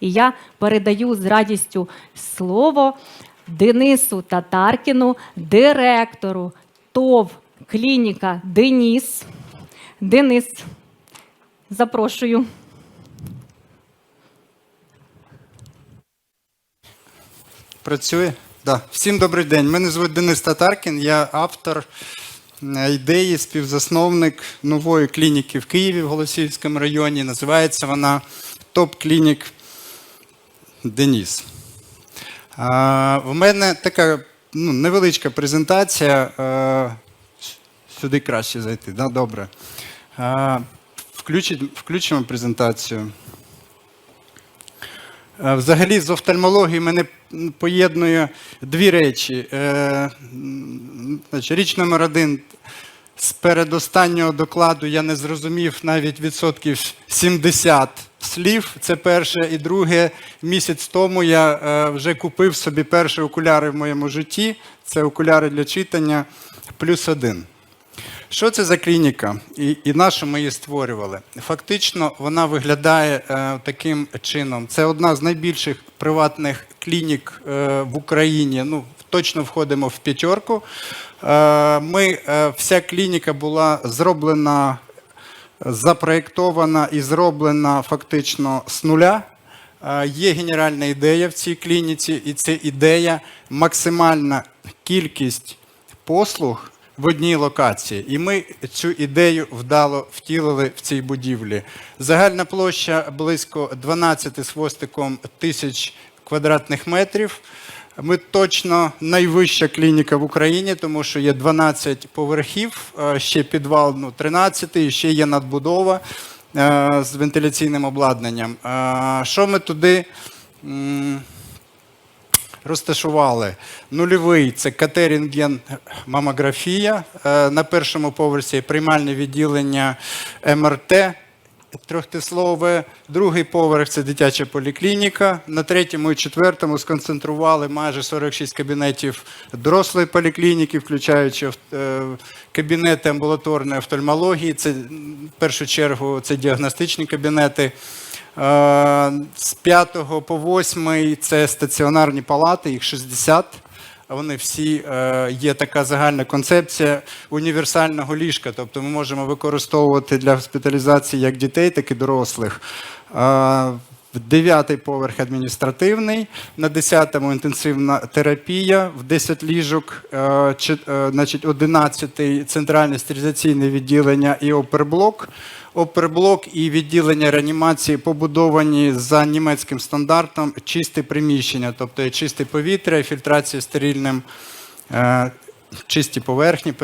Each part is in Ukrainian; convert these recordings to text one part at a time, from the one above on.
І я передаю з радістю слово Денису Татаркіну, директору ТОВ клініка Деніс. Денис, запрошую. Працює? Да. Всім добрий день. Мене звуть Денис Татаркін, я автор е, ідеї, співзасновник нової клініки в Києві в Голосіївському районі. Називається вона Топ-клінік Деніс. В мене така ну, невеличка презентація. Сюди краще зайти, да? добре. Включимо презентацію. Е, Взагалі, з офтальмології мене поєднує дві речі. Е, річ номер один. З передостаннього докладу я не зрозумів навіть відсотків 70 слів. Це перше. І друге, місяць тому я е, вже купив собі перші окуляри в моєму житті. Це окуляри для читання плюс один. Що це за клініка і, і на що ми її створювали? Фактично, вона виглядає е, таким чином. Це одна з найбільших приватних клінік е, в Україні. Ну, точно входимо в п'ятерку. Е, ми, е, вся клініка була зроблена, запроєктована і зроблена фактично з нуля. Е, Є генеральна ідея в цій клініці, і це ідея максимальна кількість послуг в одній локації. І ми цю ідею вдало втілили в цій будівлі. Загальна площа близько 12 з хвостиком тисяч квадратних метрів. Ми точно найвища клініка в Україні, тому що є 12 поверхів, е, ще підвал ну, 13, і ще є надбудова е, з вентиляційним обладнанням. Е, Що ми туди розташували? Нульовий це катерінген мамографія. На першому поверсі приймальне відділення МРТ. Трьохтислове, другий поверх це дитяча поліклініка. На третьому і четвертому сконцентрували майже 46 кабінетів дорослої поліклініки, включаючи е, кабінети амбулаторної офтальмології. Це в першу чергу це діагностичні кабінети. Е, З 5 по 8 це стаціонарні палати, їх 60. Вони всі е, є така загальна концепція універсального ліжка, тобто ми можемо використовувати для госпіталізації як дітей, так і дорослих. В дев'ятий поверх адміністративний, на 10-му інтенсивна терапія, в 10 ліжок, е, е, значить, 11-й центральне стерилізаційне відділення і оперблок. Оперблок і відділення реанімації побудовані за німецьким стандартом чисте приміщення, тобто чисте повітря, фільтрація стерильним, е, чисті поверхні,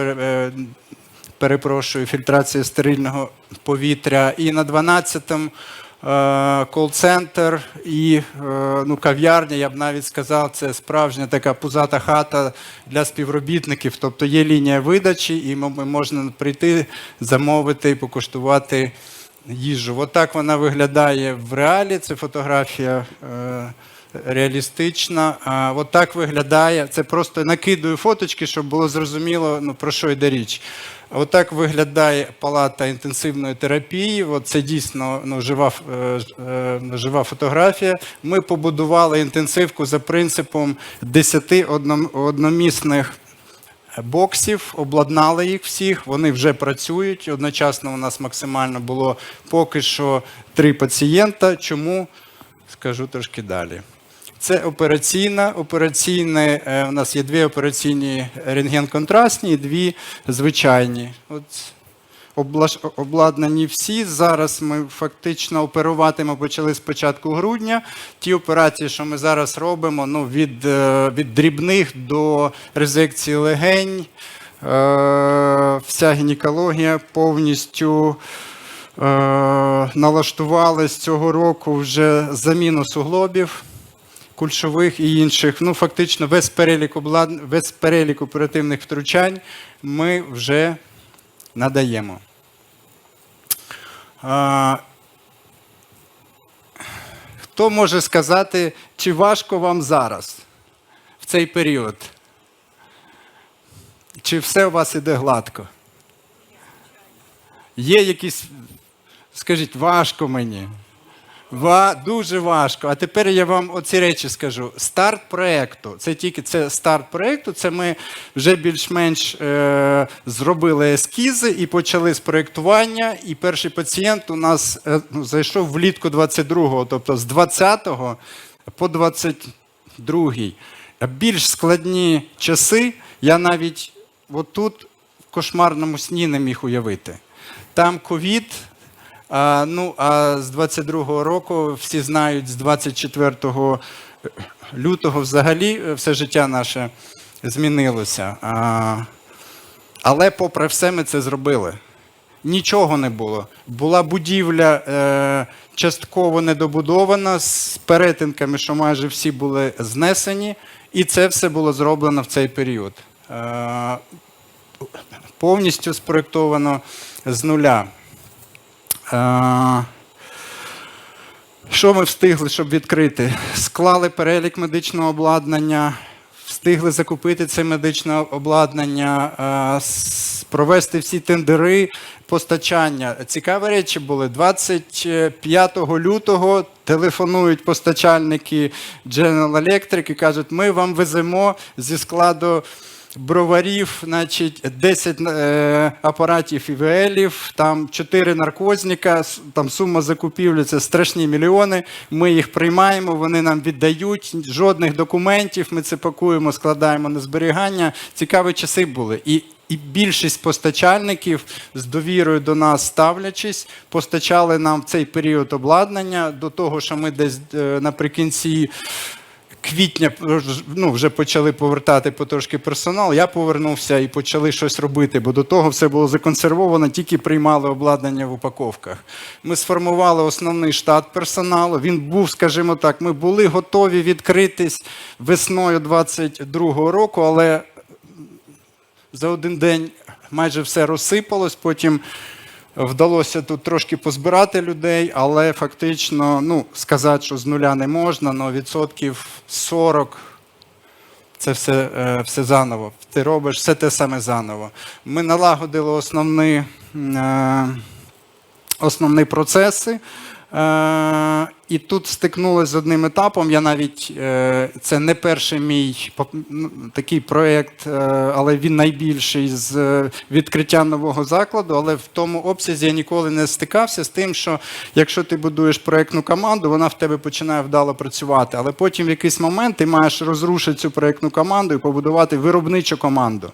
перепрошую, фільтрація стерильного повітря. І на 12-му е, кол-центр і е, ну, кав'ярня, я б навіть сказав, це справжня така пузата хата для співробітників. Тобто є лінія видачі, і можна прийти, замовити і покуштувати їжу. Отак вона виглядає в реалі. Це фотографія. Реалістична. А от так виглядає. Це просто накидую фоточки, щоб було зрозуміло, ну, про що йде річ. Отак виглядає палата інтенсивної терапії. От це дійсно ну, жива, е, е, жива фотографія. Ми побудували інтенсивку за принципом 10 одном- одномісних боксів, обладнали їх всіх, вони вже працюють. Одночасно у нас максимально було поки що три пацієнта. Чому? Скажу трошки далі. Це операційна. Операційне, е, у нас є дві операційні рентген-контрастні і дві звичайні. От обладнані всі. Зараз ми фактично оперувати почали з початку грудня. Ті операції, що ми зараз робимо, ну, від, е, від дрібних до резекції легень, е, вся гінекологія повністю. Е, налаштували з цього року вже заміну суглобів кульшових і інших. Ну, фактично, весь перелік, облад... весь перелік оперативних втручань ми вже надаємо. А, Хто може сказати, чи важко вам зараз, в цей період? Чи все у вас іде гладко? Є якісь, скажіть, важко мені. Ва, дуже важко. А тепер я вам оці речі скажу. Старт проекту. Це тільки це старт проекту. Це ми вже більш-менш е, зробили ескізи і почали з проєктування. І перший пацієнт у нас е, ну, зайшов влітку 22-го, тобто з 20-го по 22-й. Більш складні часи я навіть отут в кошмарному сні не міг уявити. Там ковід. А, ну, а з 22-го року всі знають, з 24 лютого взагалі все життя наше змінилося. А, але попри все ми це зробили. Нічого не було. Була будівля е, частково недобудована з перетинками, що майже всі були знесені, і це все було зроблено в цей період. Е, повністю спроєктовано з нуля. Е, Що ми встигли, щоб відкрити? Склали перелік медичного обладнання, встигли закупити це медичне обладнання, е, провести всі тендери постачання. Цікаві речі були. 25 лютого телефонують постачальники General Electric і кажуть, ми вам веземо зі складу броварів, значить, 10 е, апаратів ІВЛів, там 4 наркозника, там сума закупівлі це страшні мільйони. Ми їх приймаємо, вони нам віддають, жодних документів. Ми це пакуємо, складаємо на зберігання. Цікаві часи були. І і більшість постачальників з довірою до нас ставлячись, постачали нам в цей період обладнання до того, що ми десь е, наприкінці квітня ну, вже почали повертати потрошки персонал. Я повернувся і почали щось робити, бо до того все було законсервовано, тільки приймали обладнання в упаковках. Ми сформували основний штат персоналу. Він був, скажімо так, ми були готові відкритись весною 22-го року, але за один день майже все розсипалось. Потім вдалося тут трошки позбирати людей, але фактично, ну, сказати, що з нуля не можна, але відсотків 40 це все, е, все заново. Ти робиш все те саме заново. Ми налагодили основні, е, основні процеси. І тут стикнулися з одним етапом. Я навіть е, це не перший мій ну, такий проєкт, е, але він найбільший з е, відкриття нового закладу. Але в тому обсязі я ніколи не стикався з тим, що якщо ти будуєш проєктну команду, вона в тебе починає вдало працювати. Але потім в якийсь момент ти маєш розрушити цю проєктну команду і побудувати виробничу команду.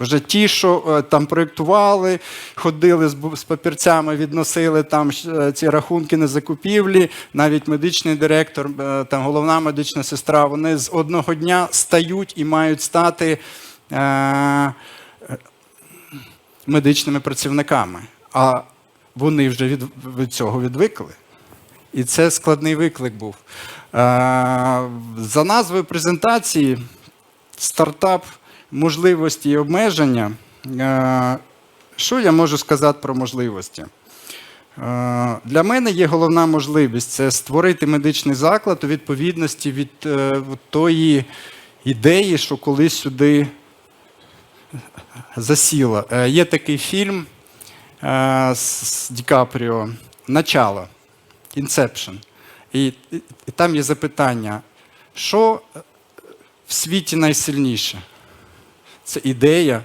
Вже ті, що там проєктували, ходили з папірцями, відносили там ці рахунки на закупівлі, навіть медичний директор, е, там головна медична сестра, вони з одного дня стають і мають стати е, медичними працівниками. А вони вже від, від цього відвикли. І це складний виклик був. Е, за назвою презентації стартап можливості і обмеження. Е, що я можу сказати про можливості? Е, Для мене є головна можливість це створити медичний заклад у відповідності від е, тої ідеї, що колись сюди засіла. Е, Є такий фільм з Ді Капріо Начало. Inception. І, і, і там є запитання, що в світі найсильніше? Це ідея,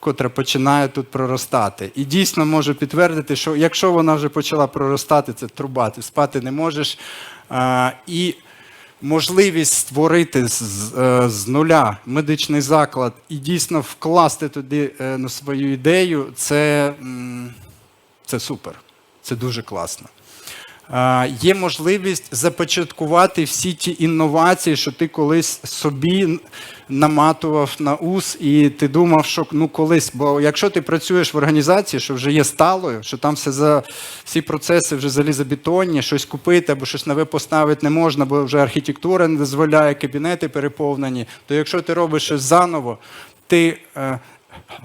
котра починає тут проростати. І дійсно можу підтвердити, що якщо вона вже почала проростати, це труба, ти спати не можеш. І можливість створити з, з, е, нуля медичний заклад і дійсно вкласти туди ну, свою ідею, це, це супер. Це дуже класно. Є можливість започаткувати всі ті інновації, що ти колись собі наматував на ус, і ти думав, що ну колись, бо якщо ти працюєш в організації, що вже є сталою, що там все за всі процеси вже залізобетонні, щось купити або щось нове поставити не можна, бо вже архітектура не дозволяє, кабінети переповнені, то якщо ти робиш щось заново, ти е,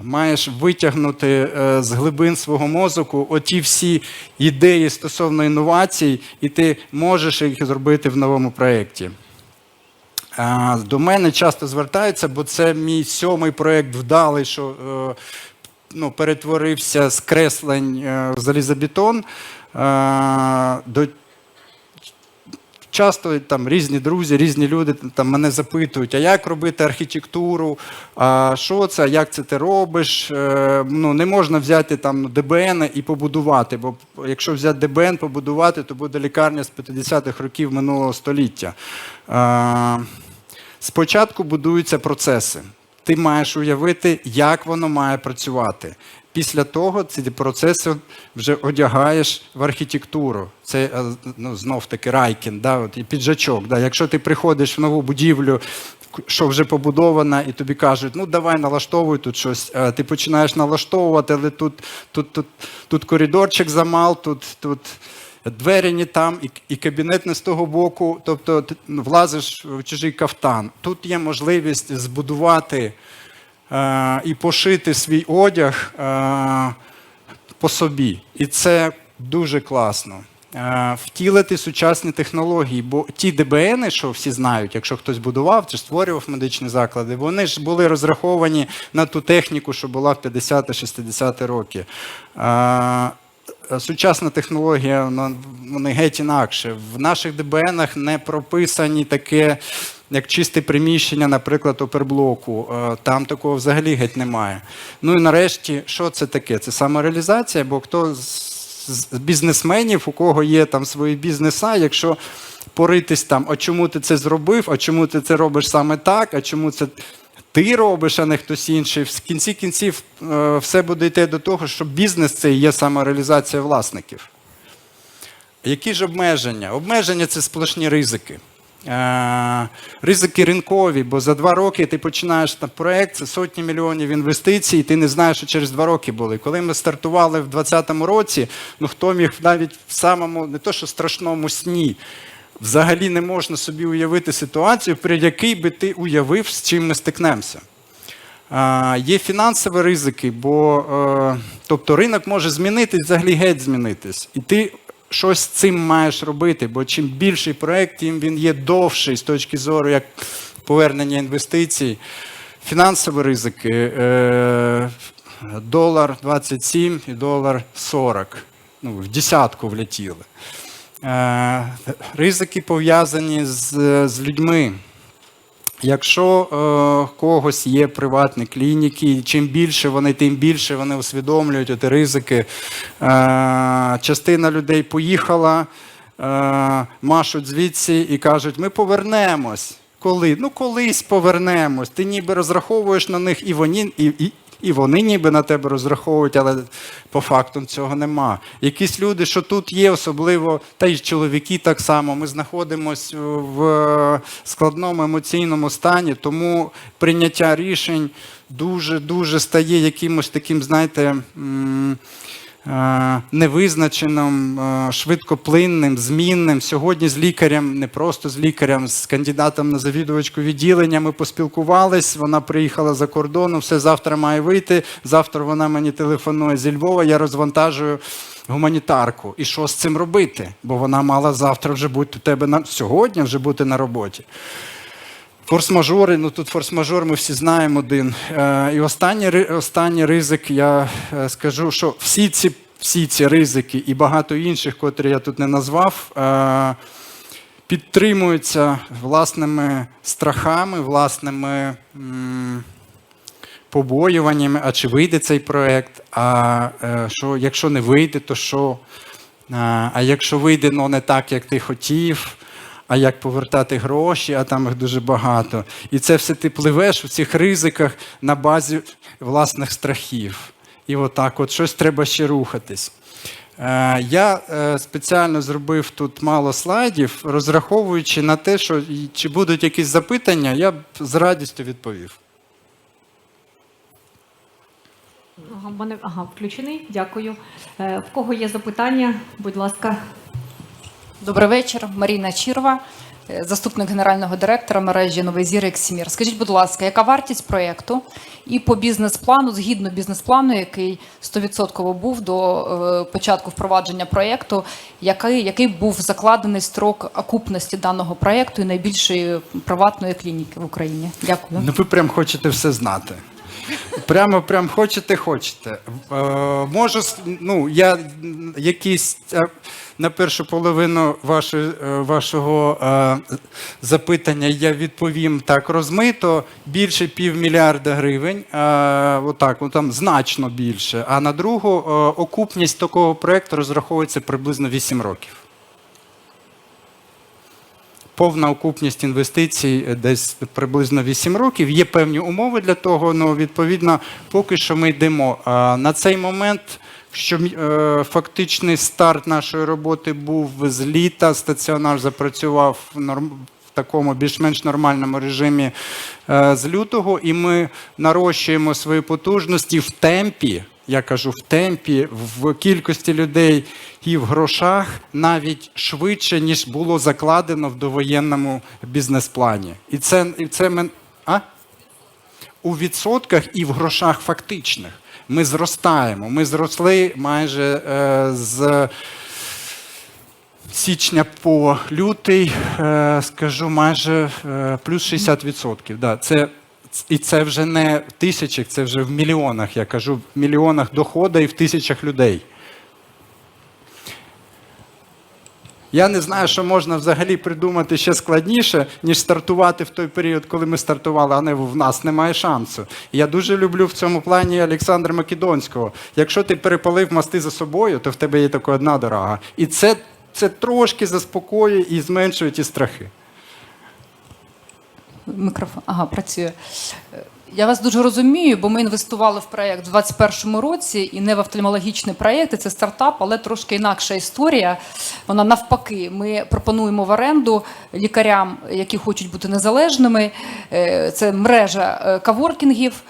маєш витягнути е, з глибин свого мозку оті всі ідеї стосовно інновацій, і ти можеш їх зробити в новому проєкті. До мене часто звертаються, бо це мій сьомий проєкт вдалий, що е, ну, перетворився з креслень е, в залізобетон. До часто там різні друзі, різні люди там мене запитують, а як робити архітектуру, а що це, як це ти робиш. Е, ну, не можна взяти там ДБН і побудувати, бо якщо взяти ДБН, побудувати, то буде лікарня з 50-х років минулого століття. Спочатку будуються процеси. Ти маєш уявити, як воно має працювати. Після того ці процеси вже одягаєш в архітектуру. Це е, ну, знов таки райкін, да, от, і піджачок. Да. Якщо ти приходиш в нову будівлю, що вже побудована, і тобі кажуть, ну давай налаштовуй тут щось. А ти починаєш налаштовувати, але тут, тут, тут, тут коридорчик замал, тут, тут двері не там, і, і кабінет не з того боку. Тобто ти влазиш в чужий кафтан. Тут є можливість збудувати е, і пошити свій одяг е, по собі. І це дуже класно. Е, Втілити сучасні технології, бо ті ДБНи, що всі знають, якщо хтось будував чи створював медичні заклади, вони ж були розраховані на ту техніку, що була в 50-60 роки. Е, Сучасна технологія, вони геть інакше. В наших ДБНах не прописані таке, як чисте приміщення, наприклад, оперблоку. Е, Там такого взагалі геть немає. Ну і нарешті, що це таке? Це самореалізація, бо хто з бізнесменів, у кого є там свої бізнеса, якщо поритись там, а чому ти це зробив, а чому ти це робиш саме так, а чому це ти робиш, а не хтось інший. В кінці кінців е, все буде йти до того, що бізнес це і є самореалізація власників. Які ж обмеження? Обмеження це сплошні ризики. Е, ризики ринкові, бо за два роки ти починаєш на проект, це сотні мільйонів інвестицій, і ти не знаєш, що через два роки були. Коли ми стартували в 2020 році, ну хто міг навіть в самому, не то що страшному сні, взагалі не можна собі уявити ситуацію, при якій би ти уявив, з чим ми стикнемося. А, Є фінансові ризики, бо е, тобто ринок може змінитись, взагалі геть змінитись. І ти щось з цим маєш робити, бо чим більший проект, тим він є довший з точки зору як повернення інвестицій. Фінансові ризики. Е, долар 27 і долар 40. Ну, в десятку влетіли. Е, ризики пов'язані з, з людьми. Якщо е, когось є приватні клініки, чим більше вони, тим більше вони усвідомлюють оті ризики. Е, частина людей поїхала, е, машуть звідси і кажуть, ми повернемось. Коли? Ну, колись повернемось. Ти ніби розраховуєш на них, і вони, і, і, і вони ніби на тебе розраховують, але по факту цього нема. Якісь люди, що тут є, особливо, та й чоловіки так само, ми знаходимося в складному емоційному стані, тому прийняття рішень дуже-дуже стає якимось таким, знаєте, е, невизначеним, е, швидкоплинним, змінним. Сьогодні з лікарем, не просто з лікарем, з кандидатом на завідувачку відділення ми поспілкувались. Вона приїхала за кордону, все завтра має вийти. Завтра вона мені телефонує зі Львова, я розвантажую гуманітарку. І що з цим робити? Бо вона мала завтра вже бути у тебе на сьогодні вже бути на роботі. Форс-мажори, ну тут форс-мажор, ми всі знаємо один. Е, і останній, останній ризик, я е, скажу, що всі ці, всі ці ризики і багато інших, котрі я тут не назвав, е, підтримуються власними страхами, власними побоюваннями, а чи вийде цей проект, а е, що, якщо не вийде, то що? А, а якщо вийде, ну не так, як ти хотів, а як повертати гроші, а там їх дуже багато. І це все ти пливеш у цих ризиках на базі власних страхів. І отак, от щось треба ще рухатись. Е, Я е, спеціально зробив тут мало слайдів, розраховуючи на те, що чи будуть якісь запитання, я б з радістю відповів. Ага, мене ага, включений. Дякую. Е, в кого є запитання? Будь ласка. Добрий вечір, Маріна Чірва, е, заступник генерального директора мережі Новий Зір Ексімір. Скажіть, будь ласка, яка вартість проєкту і по бізнес-плану, згідно бізнес-плану, який 100% був до е, початку впровадження проєкту, який, який був закладений строк окупності даного проєкту і найбільшої приватної клініки в Україні? Дякую. Ну, ви прям хочете все знати. Прямо, прям хочете, хочете. Е, можу, ну, я якісь е, на першу половину вашої, е, вашого е, запитання я відповім так розмито. Більше півмільярда гривень, е, отак, ну, там значно більше. А на другу е, окупність такого проєкту розраховується приблизно 8 років. Повна окупність інвестицій е, десь приблизно 8 років. Є певні умови для того. але відповідно, поки що ми йдемо. На цей момент, що е, фактичний старт нашої роботи був з літа, стаціонар запрацював в норм- в такому більш-менш нормальному режимі е, з лютого, і ми нарощуємо свої потужності в темпі. Я кажу в темпі, в кількості людей і в грошах навіть швидше, ніж було закладено в довоєнному бізнес-плані. І це, і це мен... а? у відсотках і в грошах фактичних. Ми зростаємо. Ми зросли майже е, з січня по лютий, е, скажу, майже е, плюс 60%. Да, це, і це вже не в тисячах, це вже в мільйонах. Я кажу, в мільйонах доходу і в тисячах людей. Я не знаю, що можна взагалі придумати ще складніше, ніж стартувати в той період, коли ми стартували, а не в нас немає шансу. Я дуже люблю в цьому плані Олександра Македонського. Якщо ти перепалив мости за собою, то в тебе є тільки одна дорога. І це, це трошки заспокоює і зменшує ті страхи. Мікрофон. Ага, працює. Е, Я вас дуже розумію, бо ми інвестували в проєкт у 2021 році і не в офтальмологічний проєкт, це стартап, але трошки інакша історія. Вона навпаки. Ми пропонуємо в оренду лікарям, які хочуть бути незалежними. Е, Це мережа е, каворкінгів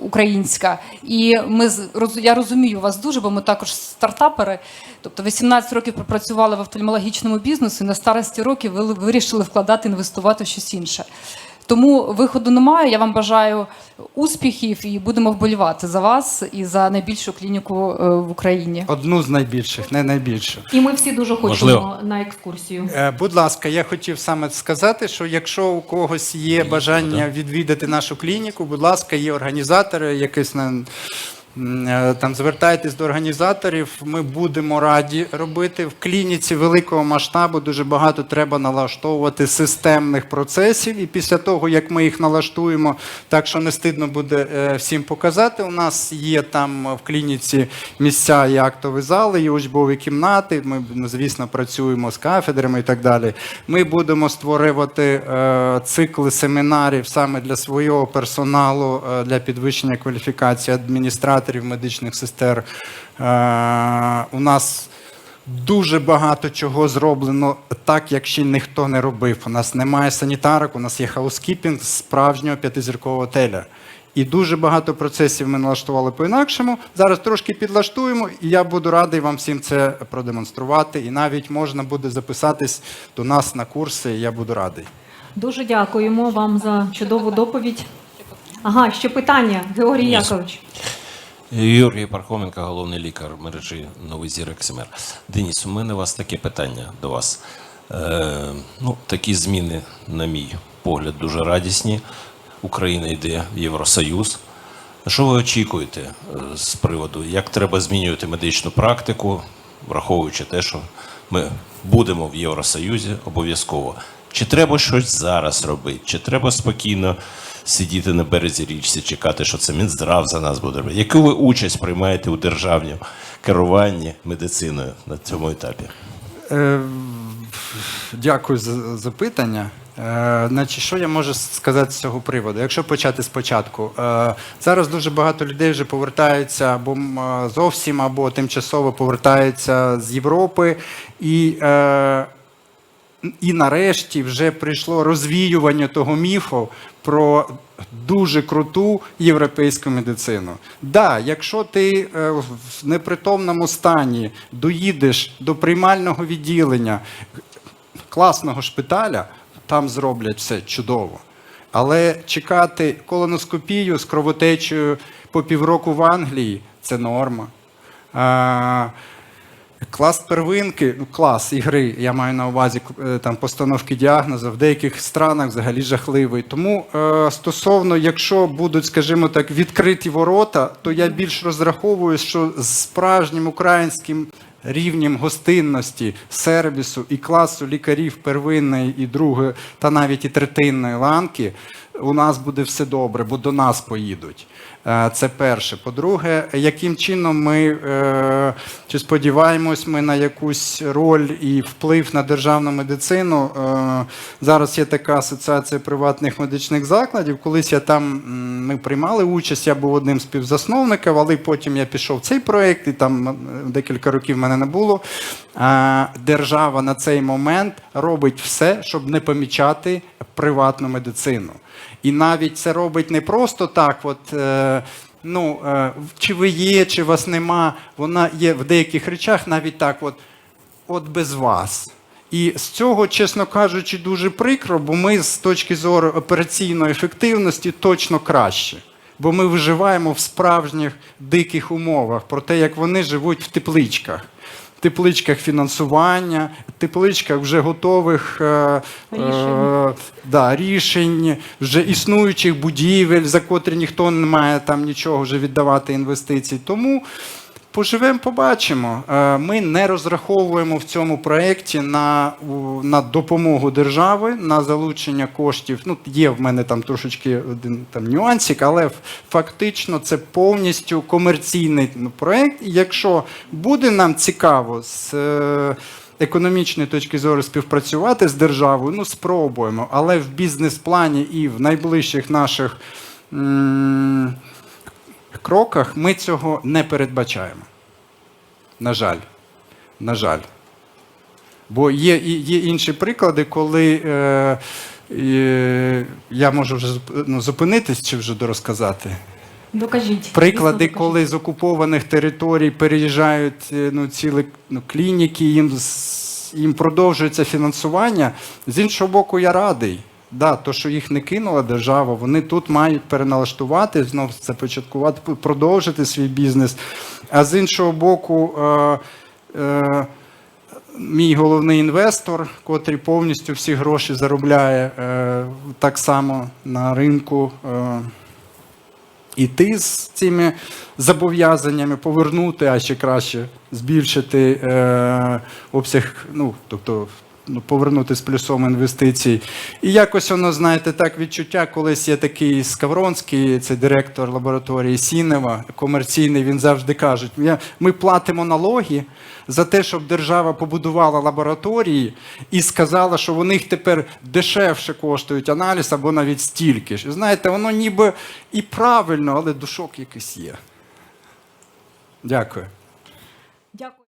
українська. І ми я розумію вас дуже, бо ми також стартапери. Тобто 18 років пропрацювали в офтальмологічному бізнесі, на старості років ви вирішили вкладати, інвестувати в щось інше. Тому виходу немає. Я вам бажаю успіхів і будемо вболівати за вас і за найбільшу клініку е, в Україні. Одну з найбільших, не найбільшу. І ми всі дуже хочемо Можливо. на екскурсію. Е, Будь ласка, я хотів саме сказати, що якщо у когось є бажання відвідати нашу клініку, будь ласка, є організатори, якийсь на. Е, Там звертайтесь до організаторів, ми будемо раді робити в клініці великого масштабу. Дуже багато треба налаштовувати системних процесів. І після того, як ми їх налаштуємо, так що не стидно буде е, всім показати. У нас є там в клініці місця і актові зали, і учбові кімнати. Ми, звісно, працюємо з кафедрами і так далі. Ми будемо створювати е, цикли семінарів саме для свого персоналу, для підвищення кваліфікації адміністраторів, медичних сестер. Е, у нас Дуже багато чого зроблено так, як ще ніхто не робив. У нас немає санітарок, у нас є хаускіпінг справжнього п'ятизіркового отеля. І дуже багато процесів ми налаштували по-інакшому. Зараз трошки підлаштуємо, і я буду радий вам всім це продемонструвати. І навіть можна буде записатись до нас на курси, і я буду радий. Дуже дякуємо вам за чудову доповідь. Ага, ще питання, Георгій Якович. Юрій Пархоменко, головний лікар мережі Новий Зір Ексимер. Деніс, у мене у вас таке питання до вас. Е, ну, такі зміни, на мій погляд, дуже радісні. Україна йде в Євросоюз. Що ви очікуєте е, з приводу, як треба змінювати медичну практику, враховуючи те, що ми будемо в Євросоюзі обов'язково? Чи треба щось зараз робити? Чи треба спокійно сидіти на березі річці, чекати, що це Мінздрав за нас буде робити? Яку ви участь приймаєте у державному керуванні медициною на цьому етапі? Е, Дякую за запитання. Е, Значить, що я можу сказати з цього приводу? Якщо почати спочатку, Е, зараз дуже багато людей вже повертаються або е, зовсім, або тимчасово повертаються з Європи, і, і нарешті вже прийшло розвіювання того міфу про дуже круту європейську медицину. Да, якщо ти е, в непритомному стані доїдеш до приймального відділення класного шпиталя, там зроблять все чудово. Але чекати колоноскопію з кровотечею по півроку в Англії це норма. Клас первинки, ну клас ігри, я маю на увазі е, там постановки діагнозу, в деяких странах взагалі жахливий. Тому е, стосовно, якщо будуть, скажімо так, відкриті ворота, то я більш розраховую, що з справжнім українським рівнем гостинності, сервісу і класу лікарів первинної і другої, та навіть і третинної ланки, у нас буде все добре, бо до нас поїдуть. Е, Це перше. По-друге, яким чином ми е, чи сподіваємось ми на якусь роль і вплив на державну медицину? Е, Зараз є така асоціація приватних медичних закладів. Колись я там ми приймали участь, я був одним з співзасновників, але потім я пішов в цей проєкт, і там декілька років мене не було. Держава на цей момент робить все, щоб не помічати приватну медицину. І навіть це робить не просто так, от, е, ну, е, чи ви є, чи вас нема. Вона є в деяких речах навіть так, от, от без вас. І з цього, чесно кажучи, дуже прикро, бо ми з точки зору операційної ефективності точно краще. Бо ми виживаємо в справжніх диких умовах про те, як вони живуть в тепличках. Тепличках фінансування, тепличках вже готових е, Рішень. е, да, рішень, вже існуючих будівель, за котрі ніхто не має там нічого вже віддавати інвестицій. Тому поживемо, побачимо. Е, Ми не розраховуємо в цьому проєкті на, на допомогу держави, на залучення коштів. Ну, є в мене там трошечки один там нюансик, але фактично це повністю комерційний проєкт. Якщо буде нам цікаво з. е, Економічної точки зору співпрацювати з державою, ну спробуємо, але в бізнес-плані і в найближчих наших м, кроках ми цього не передбачаємо. На жаль. На жаль. Бо є, є інші приклади, коли е, е, я можу вже ну, зупинитись чи вже дорозказати. Докажіть. Приклади, Дійсно, коли з окупованих територій переїжджають е, ну, цілі ну, клініки, їм, їм продовжується фінансування. З іншого боку, я радий. Да, то, що їх не кинула держава, вони тут мають переналаштувати, знов започаткувати, продовжити свій бізнес. А з іншого боку, е, е, мій головний інвестор, котрий повністю всі гроші заробляє е, так само на ринку. Е, іти з цими зобов'язаннями, повернути, а ще краще збільшити е, обсяг, ну, тобто повернути з плюсом інвестицій. І якось воно, знаєте, так відчуття, колись є такий Скавронський, це директор лабораторії Сінева, комерційний, він завжди каже, ми платимо налоги за те, щоб держава побудувала лабораторії і сказала, що вони їх тепер дешевше коштують аналіз або навіть стільки ж. Знаєте, воно ніби і правильно, але душок якийсь є. Дякую. Дякую.